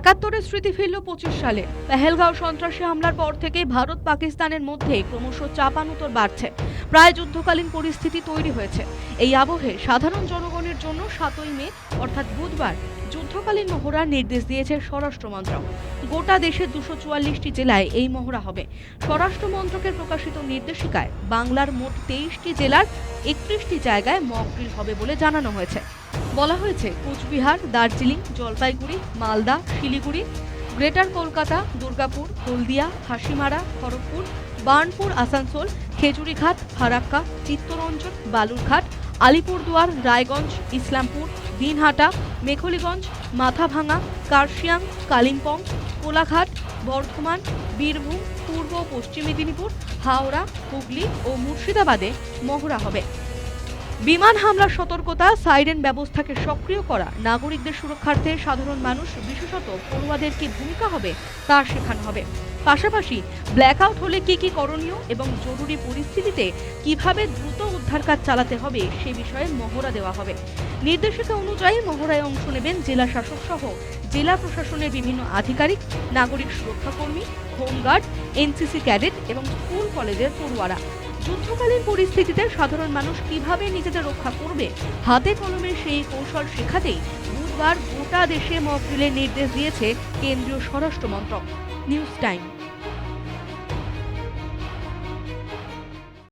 একাত্তরের স্মৃতি ফিরল পঁচিশ সালে। পেহেলগাঁও সন্ত্রাসী হামলার পর থেকে ভারত পাকিস্তানের মধ্যে ক্রমশ চাপানুতর বাড়ছে। প্রায় যুদ্ধকালীন পরিস্থিতি তৈরি হয়েছে। এই আবহে সাধারণ জনগণের জন্য সাতই মে, অর্থাৎ বুধবার, যুদ্ধকালীন মহড়ার নির্দেশ দিয়েছে স্বরাষ্ট্র মন্ত্রক। গোটা দেশের দুশো চুয়াল্লিশটি জেলায় এই মহড়া হবে। স্বরাষ্ট্র মন্ত্রকের প্রকাশিত নির্দেশিকায় বাংলার মোট তেইশটি জেলার একত্রিশটি জায়গায় মক ড্রিল হবে বলে জানানো হয়েছে। বলা হয়েছে, কোচবিহার, দার্জিলিং, জলপাইগুড়ি, মালদা, শিলিগুড়ি, গ্রেটার কলকাতা, দুর্গাপুর, হলদিয়া, হাসিমারা, খড়গপুর, বার্নপুর, আসানসোল, খেজুরিঘাট, ফারাক্কা, চিত্তরঞ্জন, বালুরঘাট, আলিপুরদুয়ার, রায়গঞ্জ, ইসলামপুর, দিনহাটা, মেখলিগঞ্জ মাথাভাঙা কার্শিয়াং, কালিম্পং, কোলাঘাট, বর্ধমান, বীরভূম, পূর্ব পশ্চিম মেদিনীপুর, হাওড়া, হুগলি ও মুর্শিদাবাদে মহড়া হবে। বিমান হামলার সতর্কতা, সাইরেন ব্যবস্থাকে সক্রিয় করা, নাগরিকদের সুরক্ষার্থে সাধারণ মানুষ, বিশেষত পড়ুয়াদের কি ভূমিকা হবে, তা শেখানো হবে। পাশাপাশি ব্ল্যাকআউট হলে কি কি করণীয় এবং জরুরি পরিস্থিতিতে কীভাবে দ্রুত উদ্ধার কাজ চালাতে হবে, সে বিষয়ে মহড়া দেওয়া হবে। নির্দেশিকা অনুযায়ী মহড়ায় অংশ নেবেন জেলা শাসক সহ জেলা প্রশাসনের বিভিন্ন আধিকারিক, নাগরিক সুরক্ষাকর্মী, হোমগার্ড, এনসিসি ক্যাডেট এবং স্কুল কলেজের পড়ুয়ারা। যুদ্ধকালীন পরিস্থিতিতে সাধারণ মানুষ কীভাবে নিজেদের রক্ষা করবে? হাতে কলমে সেই কৌশল শেখাতেই বুধবার গোটা দেশে মকড্রিলের নির্দেশ দিয়েছে কেন্দ্রীয় স্বরাষ্ট্র মন্ত্রক। News time.